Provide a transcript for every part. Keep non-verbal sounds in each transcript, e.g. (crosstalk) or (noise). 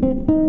Я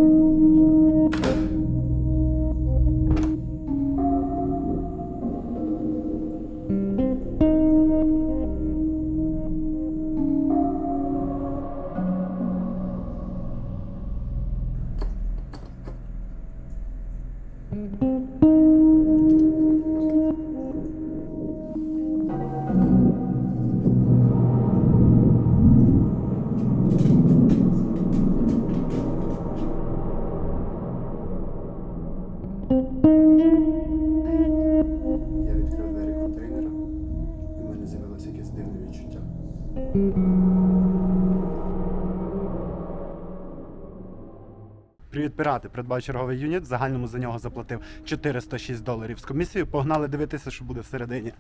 Привіт, пірати! Придбав черговий юніт. В загальному за нього заплатив 406 доларів з комісією. Погнали дивитися, що буде всередині.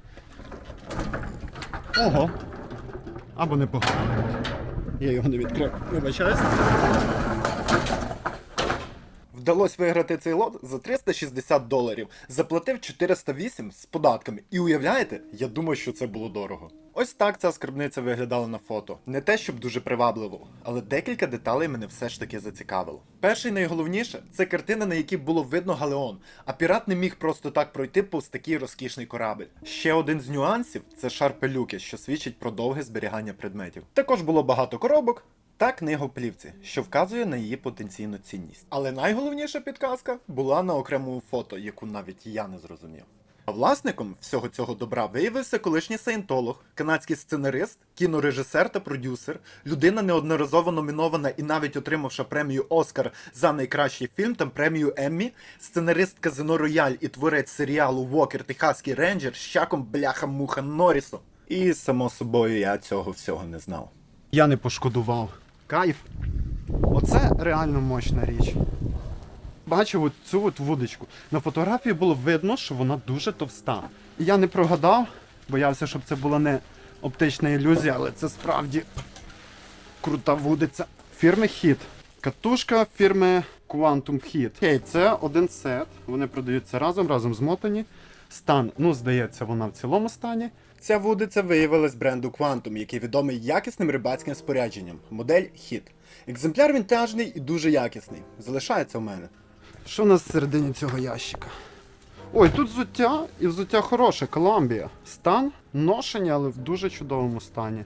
Ого! Або не погнали. Я його не відкрив. Вибачаюсь. Вдалося виграти цей лот за 360 доларів. Заплатив 408 з податками. І уявляєте, я думав, що це було дорого. Ось так ця скарбниця виглядала на фото. Не те, щоб дуже привабливо, але декілька деталей мене все ж таки зацікавило. Перше і найголовніше це картина, на якій було видно галеон, а пірат не міг просто так пройти повз такий розкішний корабель. Ще один з нюансів це шар пилюки, що свідчить про довге зберігання предметів. Також було багато коробок, та книга в плівці, що вказує на її потенційну цінність. Але найголовніша підказка була на окремому фото, яку навіть я не зрозумів. А власником всього цього добра виявився колишній саєнтолог, канадський сценарист, кінорежисер та продюсер, людина неодноразово номінована і навіть отримавши премію Оскар за найкращий фільм та премію Еммі, сценарист Казино Рояль і творець серіалу Вокер Техаський рейнджер з чаком бляха муха Норрісом. І само собою я цього всього не знав. Я не пошкодував. Кайф. Оце реально мощна річ. Бачив цю от вудочку. На фотографії було видно, що вона дуже товста. І я не прогадав, боявся, щоб це була не оптична ілюзія, але це справді крута вудиця. Фірми Hit. Катушка фірми Quantum Hit. Окей, це один сет. Вони продаються разом, разом змотані. Стан, ну, здається, вона в цілому стані. Ця вудиця виявилась бренду Quantum, який відомий якісним рибацьким спорядженням. Модель Hit. Екземпляр вінтажний і дуже якісний. Залишається в мене. Що у нас всередині цього ящика? Ой, тут взуття і взуття хороше, Коламбія. Стан ношення, але в дуже чудовому стані.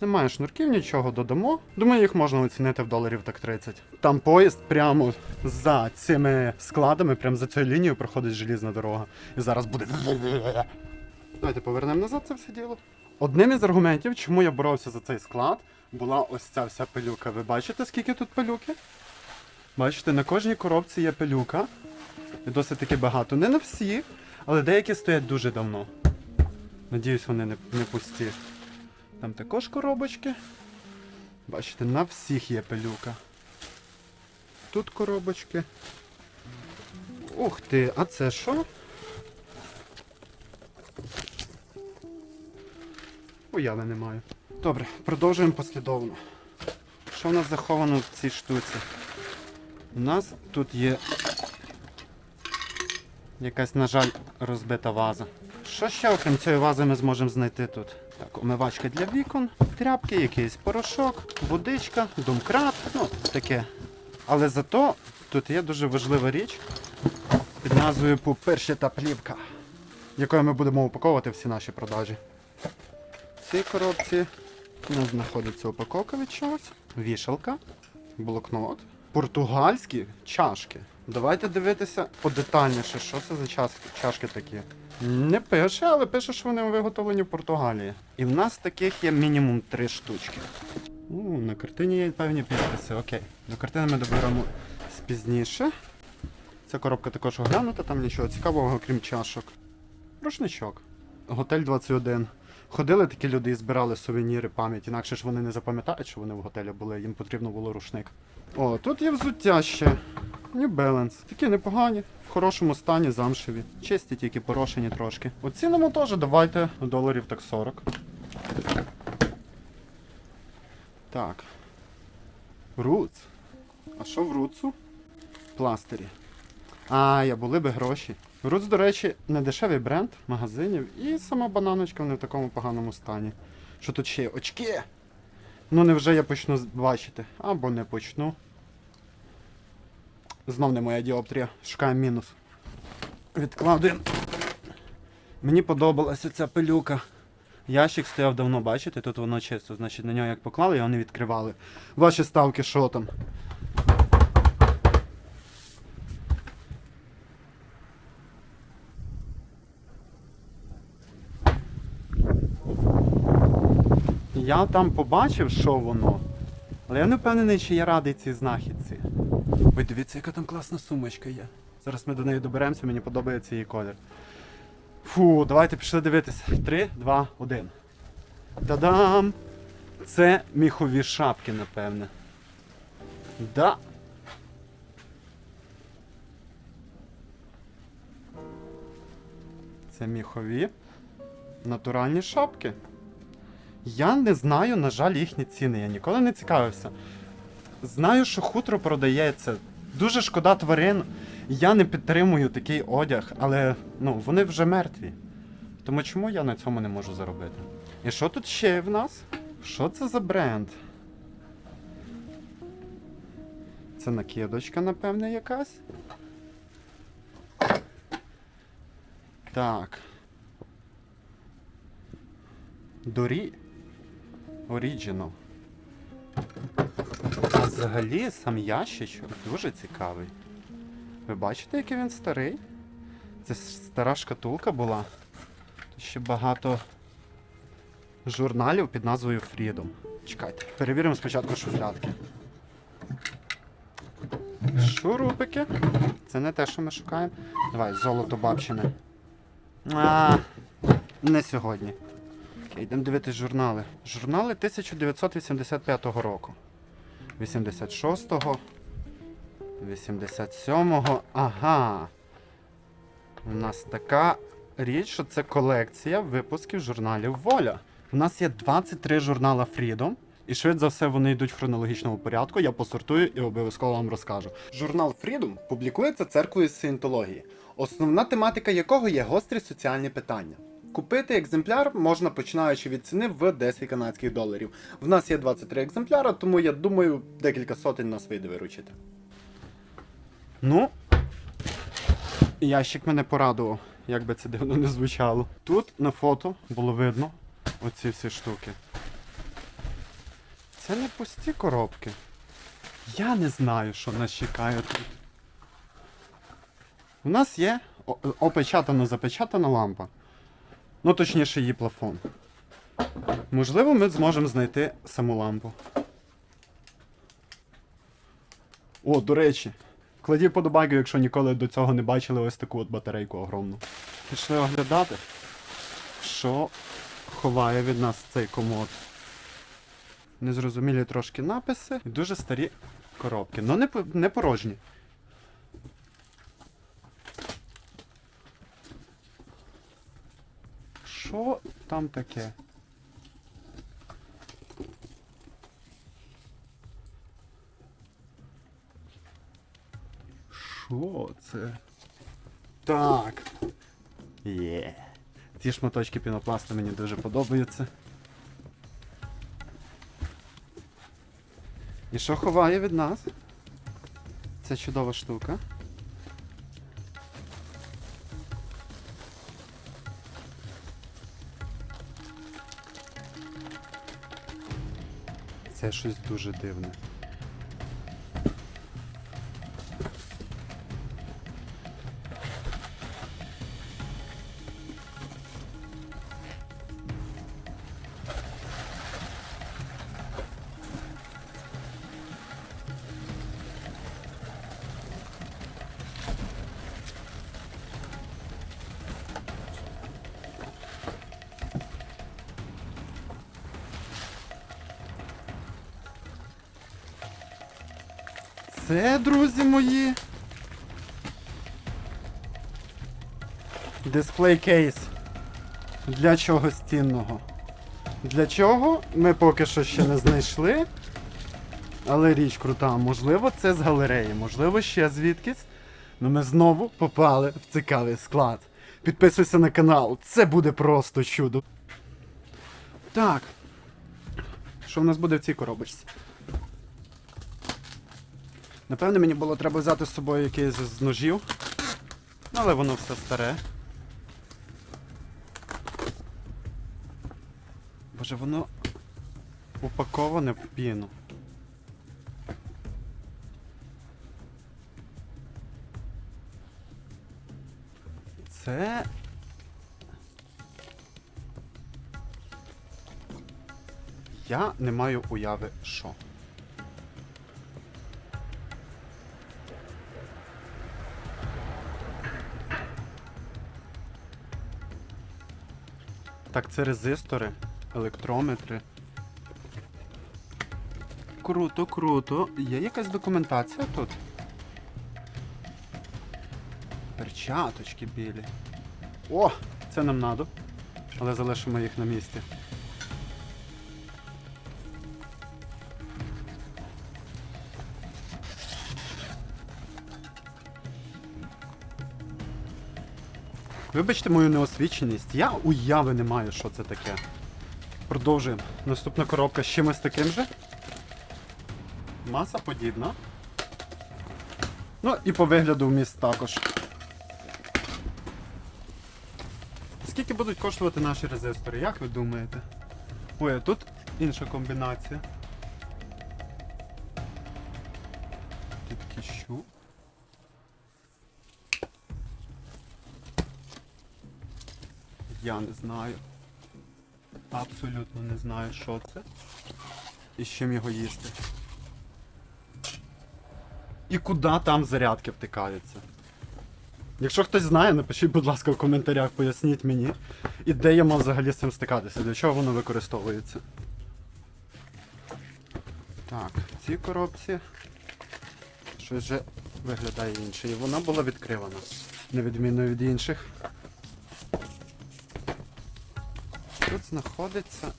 Немає шнурків, нічого додамо. Думаю, їх можна оцінити в доларів так 30. Там поїзд прямо за цими складами, прямо за цією лінією проходить желізна дорога. І зараз буде. Давайте повернемо назад це все діло. Одним із аргументів, чому я боровся за цей склад, була ось ця вся пилюка. Ви бачите, скільки тут пилюки? Бачите, на кожній коробці є пилюка. І досить таки багато. Не на всі, але деякі стоять дуже давно. Надіюсь, вони не, не пусті. Там також коробочки. Бачите, на всіх є пилюка. Тут коробочки. Ух ти, а це що? Уяви не маю. Добре, продовжуємо послідовно. Що в нас заховано в цій штуці? У нас тут є якась, на жаль, розбита ваза. Що ще окрім цієї вази ми зможемо знайти тут? Так, омивачка для вікон, тряпки, якийсь порошок, водичка, домкрат, ну таке. Але зато тут є дуже важлива річ під назвою Пуперші та плівка, якою ми будемо упаковувати всі наші продажі. Цій коробці у нас знаходиться упаковка від чогось, вішалка, блокнот, португальські чашки. Давайте дивитися подетальніше, що це за чашки, чашки такі. Не пише, але пише, що вони виготовлені в Португалії. І в нас таких є мінімум три штучки. У, на картині є певні підписи. Окей. До картини ми доберемо пізніше. Ця коробка також оглянута, там нічого цікавого, окрім чашок. Рушничок. Готель 21. Ходили такі люди і збирали сувеніри пам'ять, інакше ж вони не запам'ятають, що вони в готелі були, їм потрібно було рушник. О, тут є взуття ще. New Balance. Такі непогані, в хорошому стані, замшеві. Чисті, тільки порошені трошки. Оцінимо теж, давайте доларів так 40. Так. Руц. А що в Руцу? Пластирі. А, я були би гроші. Руц, до речі, не дешевий бренд магазинів, і сама бананочка не в такому поганому стані. Що тут ще є? Очки? Ну невже я почну бачити? Або не почну. Знов не моя діоптрія. Шукаємо мінус. Відкладуємо. Мені подобалася ця пилюка. Ящик стояв давно, бачите, тут воно чисто, значить на нього як поклали, його не відкривали. Ваші ставки що там? Я там побачив, що воно. Але я не впевнений, чи я радий цій знахідці. Ой, дивіться, яка там класна сумочка є. Зараз ми до неї доберемося, мені подобається її колір. Фу, давайте пішли дивитися. Три, два, один. Та-дам! Це міхові шапки, напевне. Да. Це міхові натуральні шапки. Я не знаю, на жаль, їхні ціни. Я ніколи не цікавився. Знаю, що хутро продається. Дуже шкода тварин. Я не підтримую такий одяг, але ну, вони вже мертві. Тому чому я на цьому не можу заробити? І що тут ще в нас? Що це за бренд? Це накидочка, напевне, якась. Так. Дорі. Оріджинал. А взагалі сам ящичок дуже цікавий. Ви бачите, який він старий? Це стара шкатулка була. Тут ще багато журналів під назвою Freedom. Чекайте, перевіримо спочатку шуфлятки. Шурупики. Це не те, що ми шукаємо. Давай, золото бабчине. А, не сьогодні. Йдемо дивитись журнали. Журнали 1985 року. 86-го. 87-го. Ага. У нас така річ, що це колекція випусків журналів Воля. У нас є 23 журнала Freedom. І швидше за все вони йдуть в хронологічному порядку. Я посортую і обов'язково вам розкажу. Журнал Freedom публікується церквою саєнтології, основна тематика якого є гострі соціальні питання. Купити екземпляр можна починаючи від ціни в 10 канадських доларів. В нас є 23 екземпляри, тому я думаю, декілька сотень нас вийде виручити. Ну, ящик мене порадував, як би це дивно не звучало. Тут на фото було видно оці всі штуки. Це не пусті коробки. Я не знаю, що нас чекає тут. У нас є о- опечатана запечатана лампа. Ну, точніше, її плафон. Можливо, ми зможемо знайти саму лампу. О, до речі, кладіть подобайку, якщо ніколи до цього не бачили ось таку от батарейку огромну. Пішли оглядати, що ховає від нас цей комод. Незрозумілі трошки написи і дуже старі коробки. Ну не, не порожні. Що там таке? Що це? Так. Є. Ці шматочки пінопласту мені дуже подобаються. І що ховає від нас? Це чудова штука. Це щось дуже дивне. Це, друзі мої. Дисплей кейс. Для чого стінного? Для чого? Ми поки що ще не знайшли. Але річ крута. Можливо, це з галереї, можливо, ще звідкись. Ну ми знову попали в цікавий склад. Підписуйся на канал, це буде просто чудо. Так. Що в нас буде в цій коробочці? Напевне, мені було треба взяти з собою якийсь з ножів. Ну, але воно все старе. Боже, воно упаковане в піну. Це. Я не маю уяви, що. Так, це резистори, електрометри. Круто, круто. Є якась документація тут? Перчаточки білі. О! Це нам надо. Але залишимо їх на місці. Вибачте мою неосвіченість, я уяви не маю, що це таке. Продовжуємо. Наступна коробка з чимось таким же. Маса подібна. Ну і по вигляду вміст також. Скільки будуть коштувати наші резистори, як ви думаєте? Ой, а тут інша комбінація. Я не знаю. Абсолютно не знаю, що це. І з чим його їсти. І куди там зарядки втикаються. Якщо хтось знає, напишіть, будь ласка, в коментарях, поясніть мені. І де я мав взагалі з цим стикатися, для чого воно використовується. Так, в цій коробці щось вже виглядає інше. І вона була відкривана. На відміну від інших. Тут знаходиться.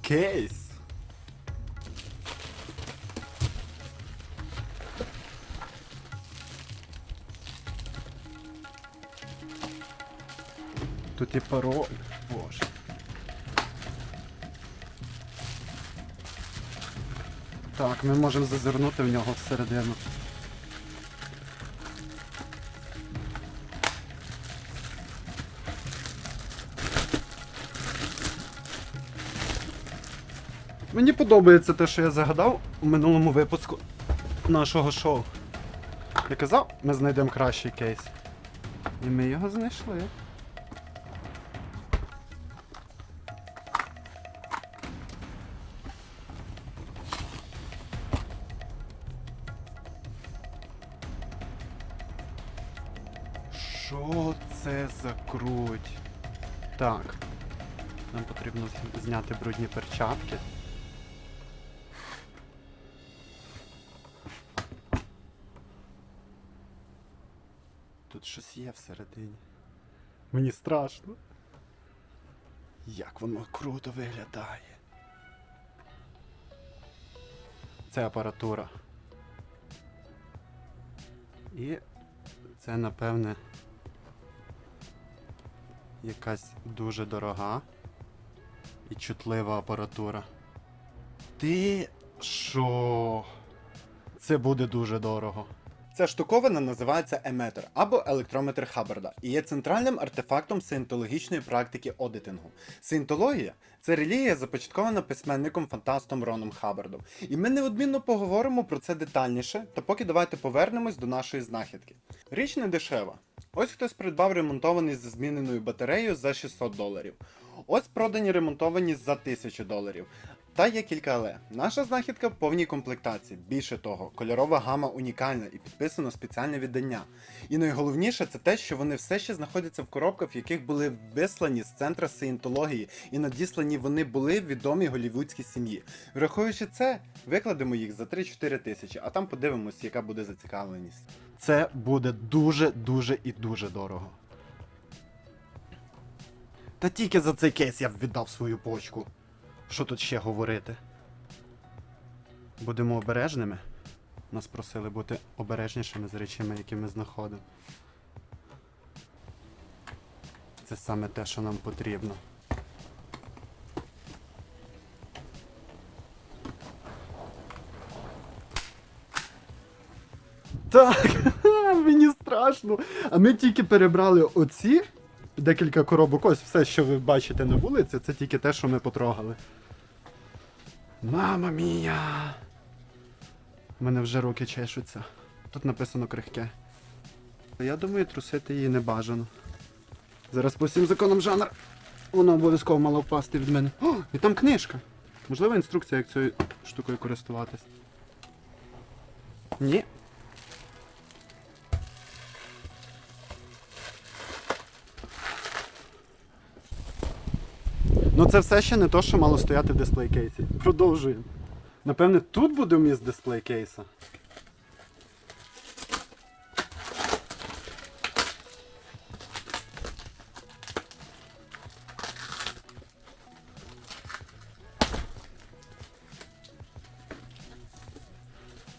Кейс. Тут і пароль. Боже. Так, ми можемо зазирнути в нього всередину. Мені подобається те, що я загадав у минулому випуску нашого шоу. Я казав, ми знайдемо кращий кейс. І ми його знайшли. Що це за круть? Так. Нам потрібно зняти брудні перчатки. Тут щось є всередині. Мені страшно. Як воно круто виглядає. Це апаратура. І це, напевне, якась дуже дорога і чутлива апаратура. Ти що? Це буде дуже дорого. Ця штуковина називається еметр або електрометр Хаббарда і є центральним артефактом саєнтологічної практики одитингу. Саєнтологія це релігія, започаткована письменником фантастом Роном Хаббардом. І ми неодмінно поговоримо про це детальніше, та поки давайте повернемось до нашої знахідки. Річ не дешева. Ось хтось придбав ремонтований зі зміненою батареєю за 600 доларів. Ось продані ремонтовані за 1000 доларів. Та є кілька але. Наша знахідка в повній комплектації. Більше того, кольорова гама унікальна і підписано спеціальне віддання. І найголовніше це те, що вони все ще знаходяться в коробках, в яких були вислані з центра саєнтології, і надіслані вони були відомій голівудській сім'ї. Враховуючи це, викладемо їх за 3-4 тисячі, а там подивимось, яка буде зацікавленість. Це буде дуже, дуже і дуже дорого. Та тільки за цей кейс я б віддав свою почку. Що тут ще говорити? Будемо обережними. Нас просили бути обережнішими з речами, які ми знаходимо. Це саме те, що нам потрібно. Так, (laughs) мені страшно. А ми тільки перебрали оці декілька коробок. Ось все, що ви бачите на вулиці, це тільки те, що ми потрогали. Мама мія! У мене вже руки чешуться. Тут написано крихке. Я думаю, трусити її не бажано. Зараз по всім законам жанр. Воно обов'язково мало впасти від мене. О, і там книжка. Можливо, інструкція, як цією штукою користуватись. Ні. Це все ще не то, що мало стояти в дисплей кейсі. Продовжуємо. Напевне, тут буде вміст дисплей кейса.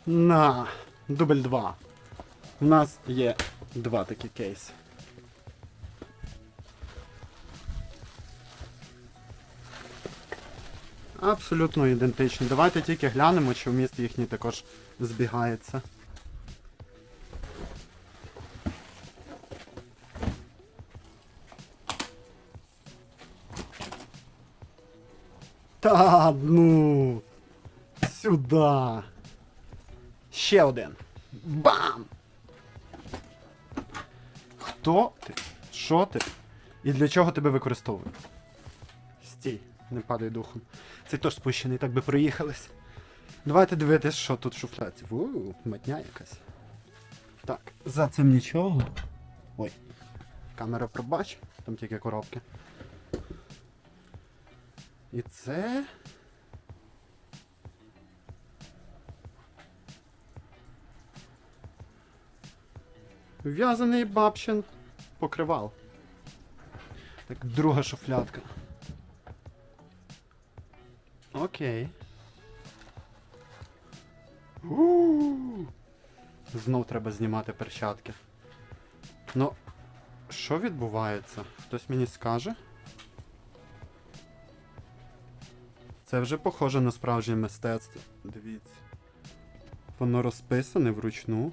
На, дубль 2. У нас є два такі кейси. Абсолютно ідентичні. Давайте тільки глянемо, чи вміст їхній також збігається. Та ну. Сюда. Ще один. Бам! Хто ти? Що ти? І для чого тебе використовують? Стій, не падай духом. Цей теж спущений, так би проїхались. Давайте дивитись, що тут в шуфляці. Матня якась. Так, за цим нічого. Ой. Камера пробач, там тільки коробки. І це. В'язаний бабчин покривал. Так, друга шуфлядка. Окей. У-у-у. Знов треба знімати перчатки. Ну, що відбувається? Хтось мені скаже? Це вже похоже на справжнє мистецтво. Дивіться. Воно розписане вручну.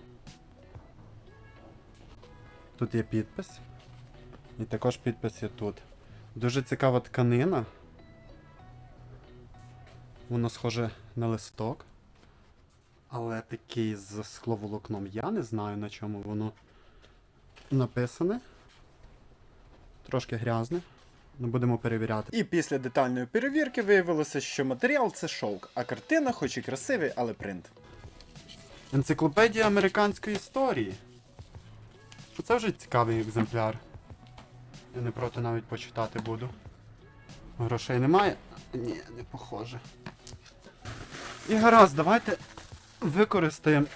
Тут є підпис. І також підпис є тут. Дуже цікава тканина. Воно схоже на листок. Але такий з скловолокном. Я не знаю на чому воно написане. Трошки грязне. Ну, будемо перевіряти. І після детальної перевірки виявилося, що матеріал це шовк, а картина, хоч і красивий, але принт. Енциклопедія американської історії. Це вже цікавий екземпляр. Я не проти навіть почитати буду. Грошей немає? Ні, не похоже. І гаразд, давайте використаємо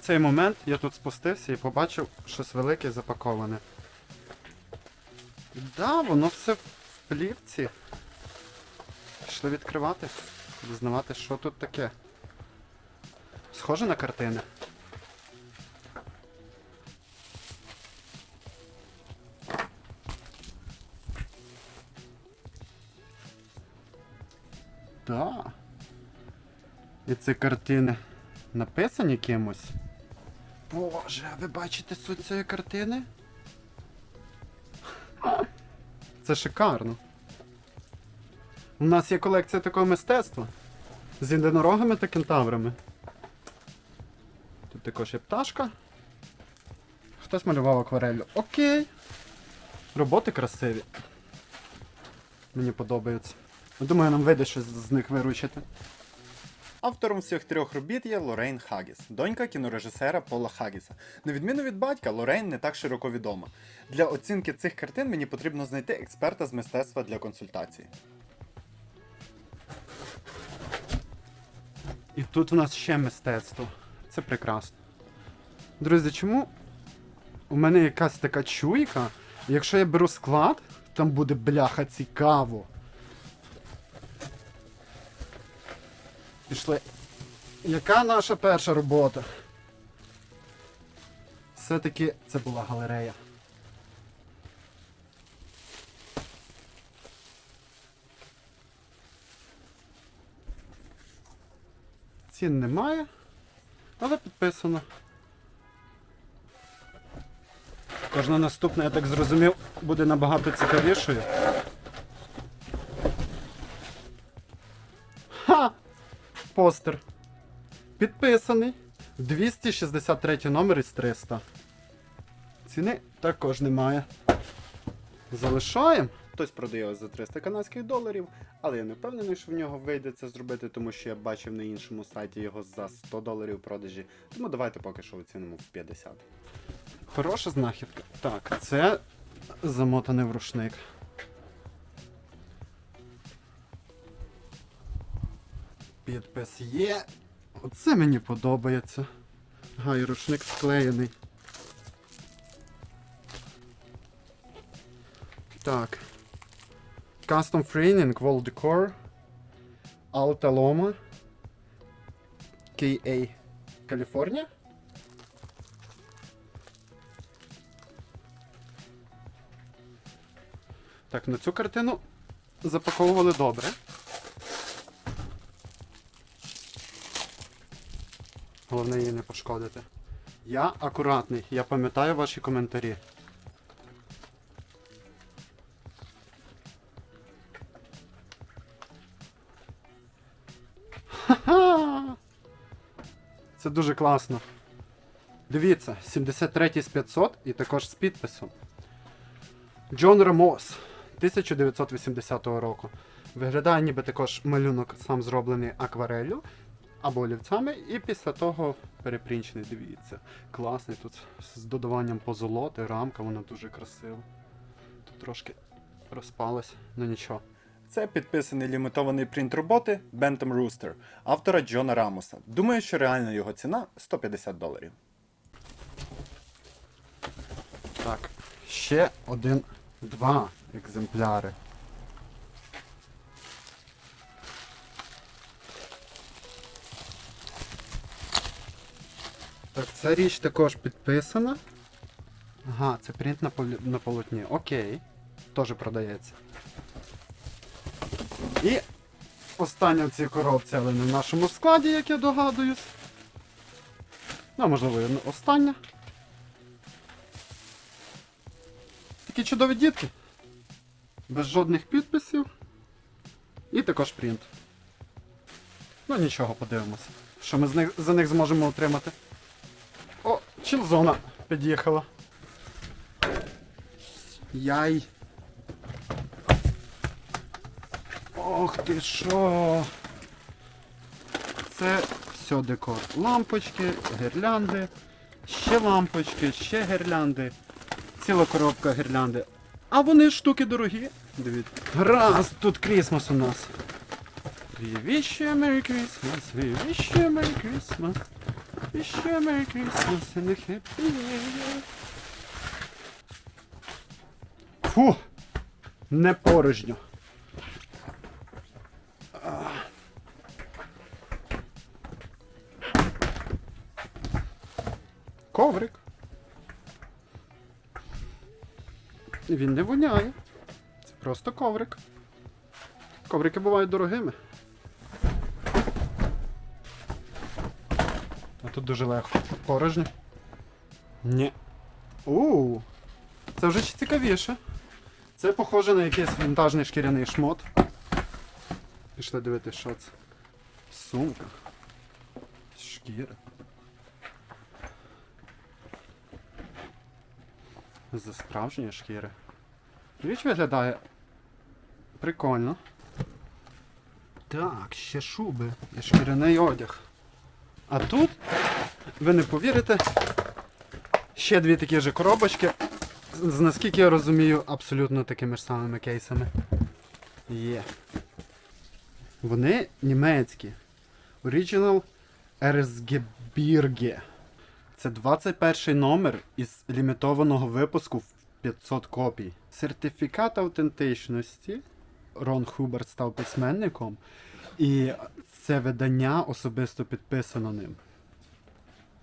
цей момент. Я тут спустився і побачив щось велике запаковане. Да, воно все в плівці. Пішли відкривати, дізнавати, що тут таке. Схоже на картини. Да. І ці картини написані кимось. Боже, а ви бачите суть цієї картини? Це шикарно. У нас є колекція такого мистецтва. З єдинорогами та кентаврами. Тут також є пташка. Хтось малював акварелью. Окей. Роботи красиві. Мені подобаються. Думаю, нам вийде щось з них виручити. Автором всіх трьох робіт є Лорейн Хагіс, донька кінорежисера Пола Хагіса. На відміну від батька, Лорейн не так широко відома. Для оцінки цих картин мені потрібно знайти експерта з мистецтва для консультації. І тут у нас ще мистецтво. Це прекрасно. Друзі, чому у мене якась така чуйка? Якщо я беру склад, там буде бляха цікаво. Пішли. Яка наша перша робота? Все-таки це була галерея. Цін немає, але підписано. Кожна наступна, я так зрозумів, буде набагато цікавішою. Постер. Підписаний. 263 номер із 300. Ціни також немає. Залишаємо. Хтось продає його за 300 канадських доларів, але я не впевнений, що в нього вийде це зробити, тому що я бачив на іншому сайті його за 100 доларів продажі. Тому давайте поки що оцінимо в 50. Хороша знахідка. Так, це замотаний в рушник. Підпис є. Оце мені подобається. Ага, і рушник склеєний. Так. Custom Framing, Wall Decor. Alta Loma. KA. Каліфорнія? Так, на цю картину запаковували добре. Головне її не пошкодити. Я акуратний, я пам'ятаю ваші коментарі. Ха-ха! Це дуже класно. Дивіться, 73 з 500 і також з підписом. Джон Рамос 1980 року. Виглядає ніби також малюнок сам зроблений аквареллю або олівцями, і після того перепрінчений, дивіться. Класний тут з додаванням позолоти, рамка, вона дуже красива. Тут трошки розпалась, ну нічого. Це підписаний лімітований принт роботи Bentham Rooster автора Джона Рамоса. Думаю, що реальна його ціна 150 доларів. Так, ще один, два екземпляри. Так, ця річ також підписана. Ага, це принт на, полі- на полотні. Окей. Теж продається. І остання в цій коробці, але не в нашому складі, як я догадуюсь. Ну, можливо, і остання. Такі чудові дітки. Без жодних підписів. І також принт. Ну нічого, подивимося. Що ми за них зможемо отримати. О, чілзона під'їхала. Яй. Ох ти що. Це все декор. Лампочки, гірлянди, ще лампочки, ще гірлянди. Ціла коробка гірлянди. А вони штуки дорогі. Дивіться. Раз, тут Крісмас у нас. We wish you a Merry Christmas, we wish you a Merry Christmas. Wish you a Merry Christmas and a Happy New Year. Фу! Не порожньо. Коврик. Він не воняє. Це просто коврик. Коврики бувають дорогими. Тут дуже легко. Порожньо. Ні. У. Це вже ще цікавіше. Це похоже на якийсь вінтажний шкіряний шмот. Пішли дивитися, що це. Сумка. Шкіра. З справжньої шкіри. Річ виглядає прикольно. Так, ще шуби і шкіряний одяг. А тут, ви не повірите, ще дві такі ж коробочки. З наскільки я розумію, абсолютно такими ж самими кейсами. Є. Вони німецькі. Original Erzgebirge. Це 21 номер із лімітованого випуску в 500 копій. Сертифікат автентичності. Рон Хуберт став письменником, і це видання особисто підписано ним.